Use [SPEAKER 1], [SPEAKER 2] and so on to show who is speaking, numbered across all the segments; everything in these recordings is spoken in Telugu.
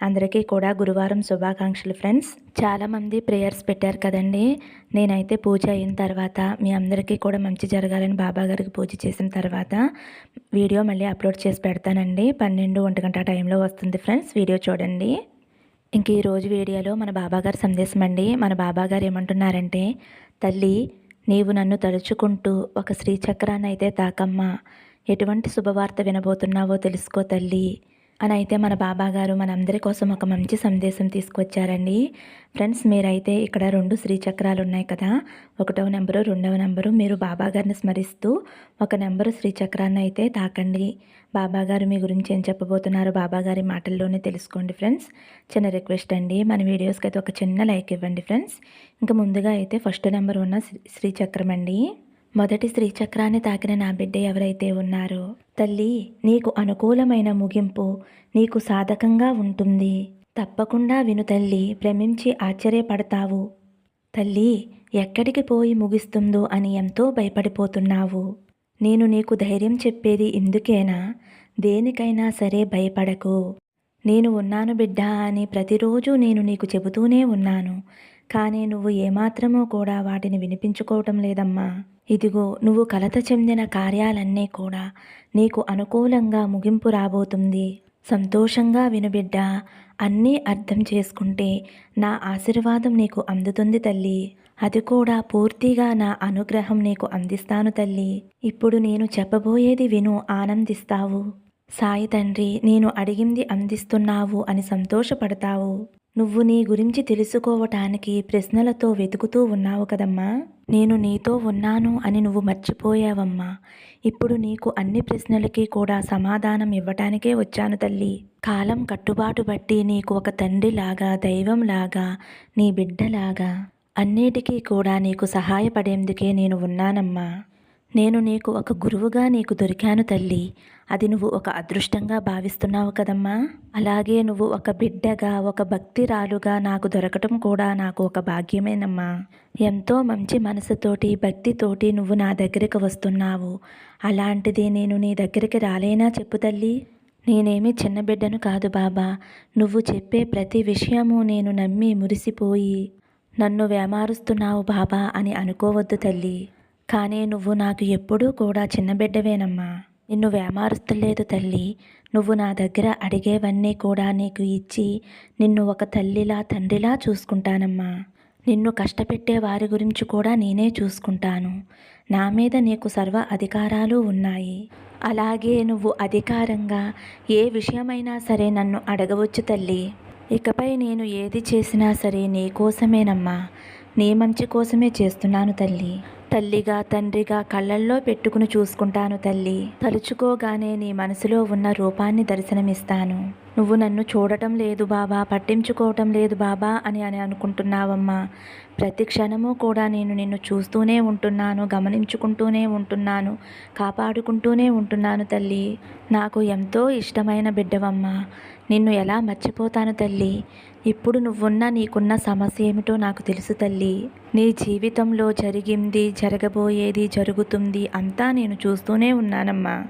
[SPEAKER 1] అందరికీ కూడా గురువారం శుభాకాంక్షలు ఫ్రెండ్స్. చాలామంది ప్రేయర్స్ పెట్టారు కదండి. నేనైతే పూజ అయిన తర్వాత మీ అందరికీ కూడా మంచి జరగాలని బాబా గారికి పూజ చేసిన తర్వాత వీడియో మళ్ళీ అప్లోడ్ చేసి పెడతానండి. పన్నెండు ఒంటి గంట టైంలో వస్తుంది ఫ్రెండ్స్. వీడియో చూడండి. ఇంక ఈరోజు వీడియోలో మన బాబాగారి సందేశం అండి. మన బాబాగారు ఏమంటున్నారంటే తల్లి నీవు నన్ను తలుచుకుంటూ ఒక శ్రీచక్రాన్ని అయితే తాకమ్మా. ఎటువంటి శుభవార్త వినబోతున్నావో తెలుసుకో తల్లి. అని అయితే మన బాబా గారు మనందరి కోసం ఒక మంచి సందేశం తీసుకొచ్చారండి. ఫ్రెండ్స్ మీరైతే ఇక్కడ రెండు శ్రీచక్రాలు ఉన్నాయి కదా. ఒకటవ నెంబరు రెండవ నెంబరు మీరు బాబా గారిని స్మరిస్తూ ఒక నెంబరు శ్రీచక్రాన్ని అయితే తాకండి. బాబా గారు మీ గురించి ఏం చెప్పబోతున్నారు బాబా గారి మాటల్లోనే తెలుసుకోండి ఫ్రెండ్స్. చిన్న రిక్వెస్ట్ అండి మన వీడియోస్కి అయితే ఒక చిన్న లైక్ ఇవ్వండి ఫ్రెండ్స్. ఇంకా ముందుగా అయితే ఫస్ట్ నెంబర్ ఉన్న శ్రీ శ్రీచక్రం అండి మొదటి శ్రీచక్రాన్ని తాకిన నా బిడ్డ ఎవరైతే ఉన్నారో తల్లి నీకు అనుకూలమైన ముగింపు నీకు సాధకంగా ఉంటుంది. తప్పకుండా విను తల్లి భ్రమించి ఆశ్చర్యపడతావు. తల్లి ఎక్కడికి పోయి ముగిస్తుందో అని ఎంతో భయపడిపోతున్నావు. నేను నీకు ధైర్యం చెప్పేది ఇందుకేనా? దేనికైనా సరే భయపడకు. నేను ఉన్నాను బిడ్డా అని ప్రతిరోజు నేను నీకు చెబుతూనే ఉన్నాను. కానీ నువ్వు ఏమాత్రమో కూడా వాటిని వినిపించుకోవటం లేదమ్మా. ఇదిగో నువ్వు కలత చెందిన కార్యాలన్నీ కూడా నీకు అనుకూలంగా ముగింపు రాబోతుంది. సంతోషంగా వినుబిడ్డ అన్నీ అర్థం చేసుకుంటే నా ఆశీర్వాదం నీకు అందుతుంది తల్లి. అది కూడా పూర్తిగా నా అనుగ్రహం నీకు అందిస్తాను తల్లి. ఇప్పుడు నేను చెప్పబోయేది విను ఆనందిస్తావు. సాయి తండ్రి నేను అడిగింది అందిస్తున్నావు అని సంతోషపడతావు. నువ్వు నీ గురించి తెలుసుకోవటానికి ప్రశ్నలతో వెతుకుతూ ఉన్నావు కదమ్మా. నేను నీతో ఉన్నాను అని నువ్వు మర్చిపోయావమ్మా. ఇప్పుడు నీకు అన్ని ప్రశ్నలకి కూడా సమాధానం ఇవ్వటానికే వచ్చాను తల్లి. కాలం కట్టుబాటు బట్టి నీకు ఒక తండ్రిలాగా దైవంలాగా నీ బిడ్డలాగా అన్నిటికీ కూడా నీకు సహాయపడేందుకే నేను ఉన్నానమ్మా. నేను నీకు ఒక గురువుగా నీకు దొరికాను తల్లి. అది నువ్వు ఒక అదృష్టంగా భావిస్తున్నావు కదమ్మా. అలాగే నువ్వు ఒక బిడ్డగా ఒక భక్తిరాలుగా నాకు దొరకటం కూడా నాకు ఒక భాగ్యమేనమ్మా. ఎంతో మంచి మనసుతోటి భక్తితోటి నువ్వు నా దగ్గరికి వస్తున్నావు. అలాంటిది నేను నీ దగ్గరికి రాలేనా చెప్పు తల్లి. నేనేమి చిన్న బిడ్డను కాదు బాబా. నువ్వు చెప్పే ప్రతి విషయము నేను నమ్మి మురిసిపోయి నన్ను వేమారుస్తున్నావు బాబా అని అనుకోవద్దు తల్లి. కానీ నువ్వు నాకు ఎప్పుడూ కూడా చిన్న బిడ్డవేనమ్మా. నిన్ను వేమారుస్తలేదు తల్లి. నువ్వు నా దగ్గర అడిగేవన్నీ కూడా నీకు ఇచ్చి నిన్ను ఒక తల్లిలా తండ్రిలా చూసుకుంటానమ్మా. నిన్ను కష్టపెట్టే వారి గురించి కూడా నేనే చూసుకుంటాను. నా మీద నీకు సర్వ అధికారాలు ఉన్నాయి. అలాగే నువ్వు అధికారంగా ఏ విషయమైనా సరే నన్ను అడగవచ్చు తల్లి. ఇకపై నేను ఏది చేసినా సరే నీ కోసమేనమ్మా. నీ మంచి కోసమే చేస్తున్నాను తల్లి. తల్లిగా తండ్రిగా కళ్ళల్లో పెట్టుకుని చూసుకుంటాను తల్లి. తలుచుకోగానే నీ మనసులో ఉన్న రూపాన్ని దర్శనమిస్తాను. నువ్వు నన్ను చూడటం లేదు బాబా పట్టించుకోవటం లేదు బాబా అని అని అనుకుంటున్నావమ్మా. ప్రతి క్షణము కూడా నేను నిన్ను చూస్తూనే ఉంటున్నాను గమనించుకుంటూనే ఉంటున్నాను కాపాడుకుంటూనే ఉంటున్నాను తల్లి. నాకు ఎంతో ఇష్టమైన బిడ్డవమ్మా. నిన్ను ఎలా మర్చిపోతాను తల్లి? ఇప్పుడు నువ్వున్న నీకున్న సమస్య ఏమిటో నాకు తెలుసు తల్లి. నీ జీవితంలో జరిగింది జరగబోయేది జరుగుతుంది అంతా నేను చూస్తూనే ఉన్నానమ్మా.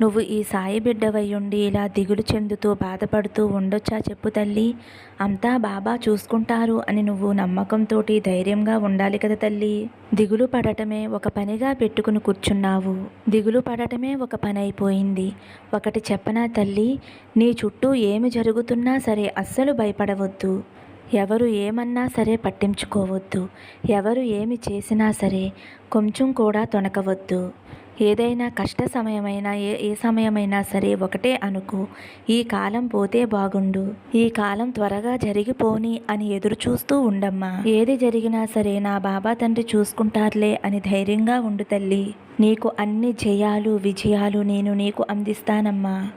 [SPEAKER 1] నువ్వు ఈ సాయి బిడ్డవయ్యుండి ఇలా దిగులు చెందుతూ బాధపడుతూ ఉండొచ్చా చెప్పు తల్లి. అంతా బాబా చూసుకుంటారు అని నువ్వు నమ్మకంతో ధైర్యంగా ఉండాలి కదా తల్లి. దిగులు పడటమే ఒక పనిగా పెట్టుకుని కూర్చున్నావు. దిగులు పడటమే ఒక పని అయిపోయింది. ఒకటి చెప్పనా తల్లి. నీ చుట్టూ ఏమి జరుగుతున్నా సరే అస్సలు భయపడవద్దు. ఎవరు ఏమన్నా సరే పట్టించుకోవద్దు. ఎవరు ఏమి చేసినా సరే కొంచెం కూడా తొణకవద్దు. ఏదైనా కష్ట సమయమైనా ఏ ఏ సమయమైనా సరే ఒకటే అనుకో. ఈ కాలం పోతే బాగుండు. ఈ కాలం త్వరగా జరిగిపోని అని ఎదురు చూస్తూ ఉండమ్మా. ఏది జరిగినా సరే నా బాబా తండ్రి చూసుకుంటారులే అని ధైర్యంగా ఉండు తల్లి. నీకు అన్ని జయాలు విజయాలు నేను నీకు అందిస్తానమ్మా.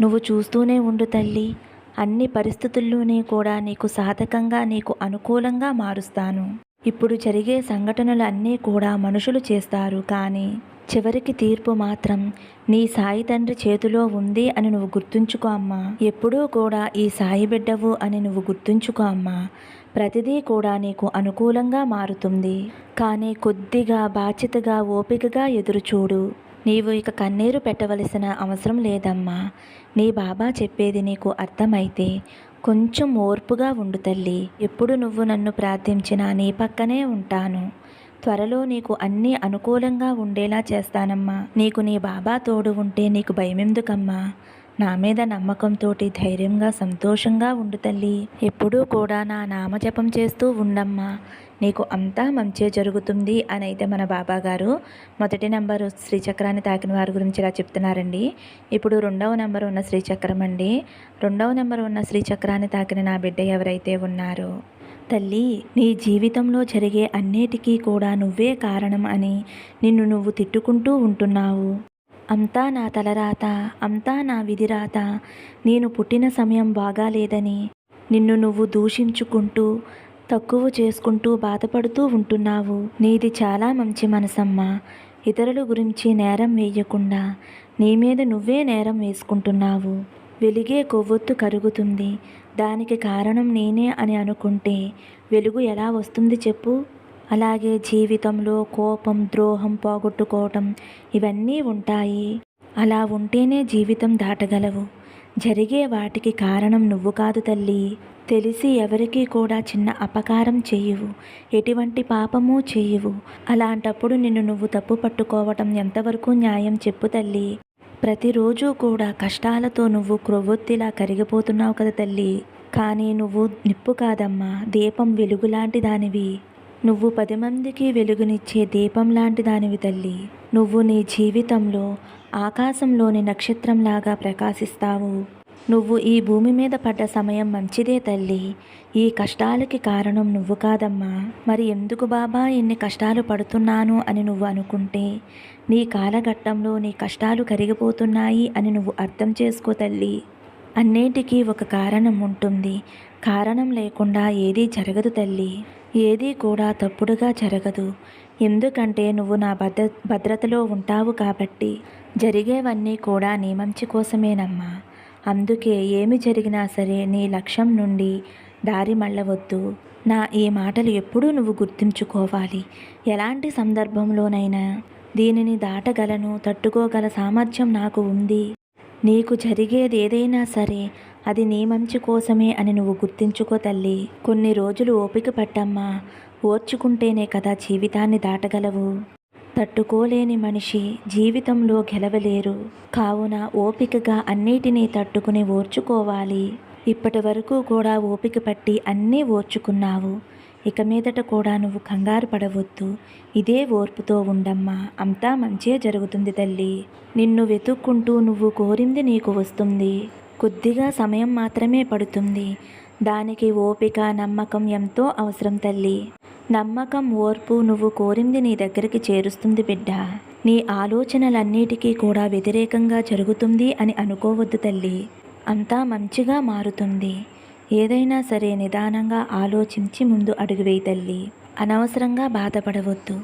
[SPEAKER 1] నువ్వు చూస్తూనే ఉండు తల్లి. అన్ని పరిస్థితుల్లోనే కూడా నీకు సాధకంగా నీకు అనుకూలంగా మారుస్తాను. ఇప్పుడు జరిగే సంఘటనలు అన్నీ కూడా మనుషులు చేస్తారు కానీ చివరికి తీర్పు మాత్రం నీ సాయి తండ్రి చేతిలో ఉంది అని నువ్వు గుర్తుంచుకో అమ్మా. ఎప్పుడూ కూడా ఈ సాయి బిడ్డవు అని నువ్వు గుర్తుంచుకో అమ్మా. ప్రతిదీ కూడా నీకు అనుకూలంగా మారుతుంది. కానీ కొద్దిగా బాధ్యతగా ఓపికగా ఎదురుచూడు. నీవు ఇక కన్నీరు పెట్టవలసిన అవసరం లేదమ్మా. నీ బాబా చెప్పేది నీకు అర్థమైతే కొంచెం ఓర్పుగా ఉండు తల్లి. ఎప్పుడు నువ్వు నన్ను ప్రార్థించినా నీ పక్కనే ఉంటాను. త్వరలో నీకు అన్నీ అనుకూలంగా ఉండేలా చేస్తానమ్మా. నీకు నీ బాబా తోడు ఉంటే నీకు భయమెందుకమ్మా? నా మీద నమ్మకంతో ధైర్యంగా సంతోషంగా ఉండు తల్లి. ఎప్పుడూ కూడా నా నామజపం చేస్తూ ఉండమ్మా. నీకు అంతా మంచే జరుగుతుంది అని అయితే మన బాబా గారు మొదటి నెంబరు శ్రీచక్రాన్ని తాకిన వారి గురించి ఇలా చెప్తున్నారండి. ఇప్పుడు రెండవ నెంబర్ ఉన్న శ్రీచక్రం అండి రెండవ నెంబర్ ఉన్న శ్రీచక్రాన్ని తాకిన నా బిడ్డ ఎవరైతే ఉన్నారో తల్లి నీ జీవితంలో జరిగే అన్నిటికీ కూడా నువ్వే కారణం అని నిన్ను నువ్వు తిట్టుకుంటూ ఉంటున్నావు. అంతా నా తలరాత అంతా నా విధిరాత. నేను పుట్టిన సమయం బాగాలేదని నిన్ను నువ్వు దూషించుకుంటూ తక్కువ చేసుకుంటూ బాధపడుతూ ఉంటున్నావు. నీది చాలా మంచి మనసమ్మ. ఇతరుల గురించి నేరం వేయకుండా నీ మీద నువ్వే నేరం వేసుకుంటున్నావు. వెలిగే కొవ్వొత్తు కరుగుతుంది. దానికి కారణం నేనే అని అనుకుంటే వెలుగు ఎలా వస్తుంది చెప్పు. అలాగే జీవితంలో కోపం ద్రోహం పోగొట్టుకోవటం ఇవన్నీ ఉంటాయి. అలా ఉంటేనే జీవితం దాటగలవు. జరిగే వాటికి కారణం నువ్వు కాదు తల్లి. తెలిసి ఎవరికీ కూడా చిన్న అపకారం చేయవు. ఎటువంటి పాపము చేయవు. అలాంటప్పుడు నిన్ను నువ్వు తప్పు పట్టుకోవటం ఎంతవరకు న్యాయం చెప్పు తల్లి. ప్రతిరోజు కూడా కష్టాలతో నువ్వు క్రొవ్వొత్తిలా కరిగిపోతున్నావు కదా తల్లి. కానీ నువ్వు నిప్పు కాదమ్మా. దీపం వెలుగులాంటి దానివి. నువ్వు పది మందికి వెలుగునిచ్చే దీపం లాంటి దానివి తల్లి. నువ్వు నీ జీవితంలో ఆకాశంలోని నక్షత్రంలాగా ప్రకాశిస్తావు. నువ్వు ఈ భూమి మీద పడ్డ సమయం మంచిదే తల్లి. ఈ కష్టాలకి కారణం నువ్వు కాదమ్మా. మరి ఎందుకు బాబా ఎన్ని కష్టాలు పడుతున్నాను అని నువ్వు అనుకుంటే? నీ కాలఘట్టంలో నీ కష్టాలు కరిగిపోతున్నాయి అని నువ్వు అర్థం చేసుకో తల్లి. అన్నిటికీ ఒక కారణం ఉంటుంది. కారణం లేకుండా ఏదీ జరగదు తల్లి. ఏదీ కూడా తప్పుడుగా జరగదు. ఎందుకంటే నువ్వు నా భద్ర భద్రతలో ఉంటావు కాబట్టి జరిగేవన్నీ కూడా నీ మంచి కోసమేనమ్మా. అందుకే ఏమి జరిగినా సరే నీ లక్ష్యం నుండి దారి మళ్ళవద్దు. నా ఈ మాటలు ఎప్పుడూ నువ్వు గుర్తుంచుకోవాలి. ఎలాంటి సందర్భంలోనైనా దీనిని దాటగలను తట్టుకోగల సామర్థ్యం నాకు ఉంది. నీకు జరిగేది ఏదైనా సరే అది నీ మంచి కోసమే అని నువ్వు గుర్తించుకో తల్లి. కొన్ని రోజులు ఓపిక పట్టమ్మా. ఓర్చుకుంటేనే కదా జీవితాన్ని దాటగలవు. తట్టుకోలేని మనిషి జీవితంలో గెలవలేరు. కావున ఓపికగా అన్నిటినీ తట్టుకుని ఓర్చుకోవాలి. ఇప్పటి వరకు కూడా ఓపిక పట్టి అన్నీ ఓర్చుకున్నావు. ఇక మీదట కూడా నువ్వు కంగారు పడవద్దు. ఇదే ఓర్పుతో ఉండమ్మా. అంతా మంచే జరుగుతుంది తల్లి. నిన్ను వెతుక్కుంటూ నువ్వు కోరింది నీకు వస్తుంది. కొద్దిగా సమయం మాత్రమే పడుతుంది. దానికి ఓపిక నమ్మకం ఎంతో అవసరం తల్లి. నమ్మకం ఓర్పు నువ్వు కోరింది నీ దగ్గరికి చేరుస్తుంది బిడ్డ. నీ ఆలోచనలన్నిటికీ కూడా వ్యతిరేకంగా జరుగుతుంది అని అనుకోవద్దు తల్లి. అంతా మంచిగా మారుతుంది. ఏదైనా సరే నిదానంగా ఆలోచించి ముందు అడుగువేయి తల్లి. అనవసరంగా బాధపడవద్దు.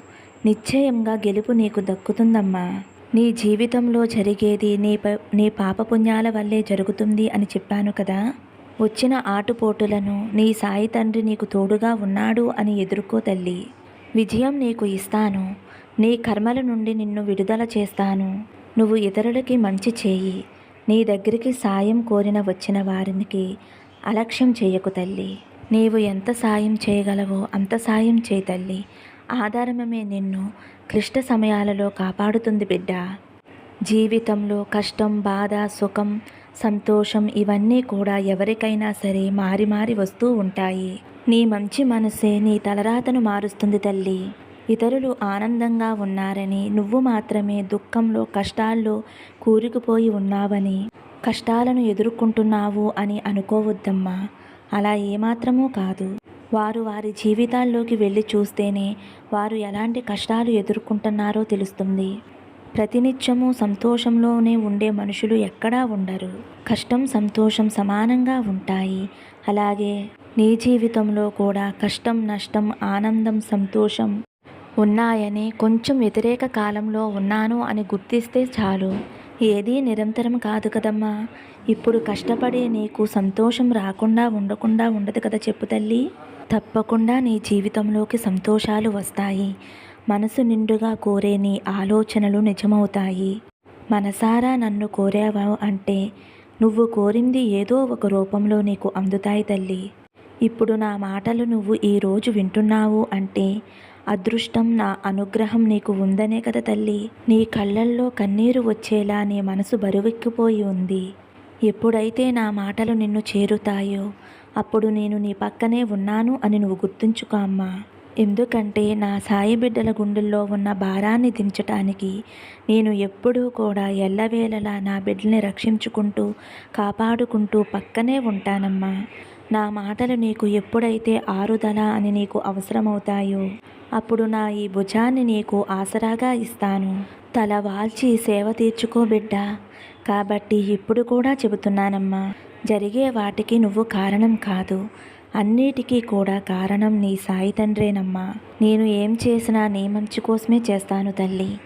[SPEAKER 1] నిశ్చయంగా గెలుపు నీకు దక్కుతుందమ్మా. నీ జీవితంలో జరిగేది నీ ప నీ పాపపుణ్యాల వల్లే జరుగుతుంది అని చెప్పాను కదా? వచ్చిన ఆటుపోటులను నీ సాయి తండ్రి నీకు తోడుగా ఉన్నాడు అని ఎదుర్కో తల్లి. విజయం నీకు ఇస్తాను. నీ కర్మల నుండి నిన్ను విడుదల చేస్తాను. నువ్వు ఇతరులకి మంచి చేయి. నీ దగ్గరికి సాయం కోరిన వచ్చిన వారికి అలక్ష్యం చేయకు తల్లి. నీవు ఎంత సాయం చేయగలవో అంత సాయం చేయి తల్లి. ఆధారమే నిన్ను క్లిష్ట సమయాలలో కాపాడుతుంది బిడ్డ. జీవితంలో కష్టం బాధ సుఖం సంతోషం ఇవన్నీ కూడా ఎవరికైనా సరే మారి మారి వస్తూ ఉంటాయి. నీ మంచి మనసే నీ తలరాతను మారుస్తుంది తల్లి. ఇతరులు ఆనందంగా ఉన్నారని నువ్వు మాత్రమే దుఃఖంలో కష్టాల్లో కూరుకుపోయి ఉన్నావని కష్టాలను ఎదుర్కొంటున్నావు అని అనుకోవద్దమ్మా. అలా ఏమాత్రమూ కాదు. వారు వారి జీవితాల్లోకి వెళ్ళి చూస్తేనే వారు ఎలాంటి కష్టాలు ఎదుర్కొంటున్నారో తెలుస్తుంది. ప్రతినిత్యము సంతోషంలోనే ఉండే మనుషులు ఎక్కడా ఉండరు. కష్టం సంతోషం సమానంగా ఉంటాయి. అలాగే నీ జీవితంలో కూడా కష్టం నష్టం ఆనందం సంతోషం ఉన్నాయని కొంచెం వ్యతిరేక కాలంలో ఉన్నాను అని గుర్తిస్తే చాలు. ఏదీ నిరంతరం కాదు కదమ్మా. ఇప్పుడు కష్టపడి నీకు సంతోషం రాకుండా ఉండకుండా ఉండదు కదా చెప్పు తల్లి. తప్పకుండా నీ జీవితంలోకి సంతోషాలు వస్తాయి. మనసు నిండుగా కోరే నీ ఆలోచనలు నిజమవుతాయి. మనసారా నన్ను కోరావా అంటే నువ్వు కోరింది ఏదో ఒక రూపంలో నీకు అందుతాయి తల్లి. ఇప్పుడు నా మాటలు నువ్వు ఈరోజు వింటున్నావు అంటే అదృష్టం నా అనుగ్రహం నీకు ఉందనే కదా తల్లి. నీ కళ్ళల్లో కన్నీరు వచ్చేలా నీ మనసు బరువెక్కిపోయి ఉంది. ఎప్పుడైతే నా మాటలు నిన్ను చేరుతాయో అప్పుడు నేను నీ పక్కనే ఉన్నాను అని నువ్వు గుర్తుంచుకో అమ్మా. ఎందుకంటే నా సాయి బిడ్డల గుండెల్లో ఉన్న భారాన్ని దించటానికి నేను ఎప్పుడూ కూడా ఎల్లవేళలా నా బిడ్డల్ని రక్షించుకుంటూ కాపాడుకుంటూ పక్కనే ఉంటానమ్మా. నా మాటలు నీకు ఎప్పుడైతే ఆరుదల అని నీకు అవసరమవుతాయో అప్పుడు నా ఈ భుజాన్ని నీకు ఆసరాగా ఇస్తాను. తల వాల్చి సేవ తీర్చుకో బిడ్డ. కాబట్టి ఇప్పుడు కూడా చెబుతున్నానమ్మా జరిగే వాటికి నువ్వు కారణం కాదు. అన్నిటికీ కూడా కారణం నీ సాయి తండ్రేనమ్మా. నేను ఏం చేసినా నీ మంచి కోసమే చేస్తాను తల్లి.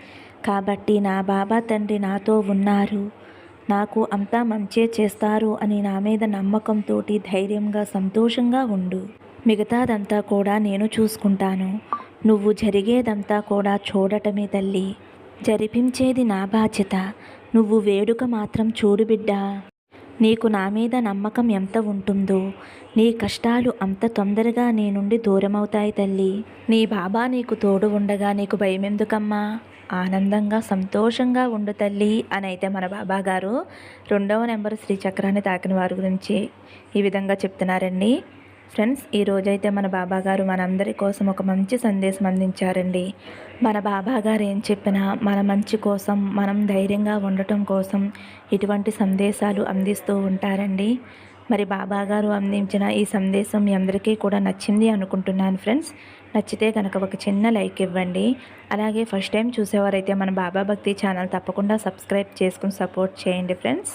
[SPEAKER 1] కాబట్టి నా బాబా తండ్రి నాతో ఉన్నారు. నాకు అంతా మంచే చేస్తారు అని నా మీద నమ్మకంతో ధైర్యంగా సంతోషంగా ఉండు. మిగతాదంతా కూడా నేను చూసుకుంటాను. నువ్వు జరిగేదంతా కూడా చూడటమే తల్లి. జరిపించేది నా బాధ్యత. నువ్వు వేడుక మాత్రం చూడు బిడ్డా. నీకు నా మీద నమ్మకం ఎంత ఉంటుందో నీ కష్టాలు అంత తొందరగా నీ నుండి దూరమవుతాయి తల్లి. నీ బాబా నీకు తోడు ఉండగా నీకు భయం ఎందుకమ్మా ఆనందంగా సంతోషంగా ఉండు తల్లి అని అయితే మన బాబా గారు రెండవ నెంబర్ శ్రీచక్రాన్ని తాకిన వారి గురించి ఈ విధంగా చెప్తున్నారండి. ఫ్రెండ్స్ ఈ రోజైతే మన బాబాగారు మనందరి కోసం ఒక మంచి సందేశం అందించారండి. మన బాబా గారు ఏం చెప్పినా మన మంచి కోసం మనం ధైర్యంగా ఉండటం కోసం ఇటువంటి సందేశాలు అందిస్తూ ఉంటారండి. మరి బాబాగారు అందించిన ఈ సందేశం మీ అందరికీ కూడా నచ్చింది అనుకుంటున్నాను ఫ్రెండ్స్. నచ్చితే కనుక ఒక చిన్న లైక్ ఇవ్వండి. అలాగే ఫస్ట్ టైం చూసేవారైతే మన బాబా భక్తి ఛానల్ తప్పకుండా సబ్స్క్రైబ్ చేసుకుని సపోర్ట్ చేయండి ఫ్రెండ్స్.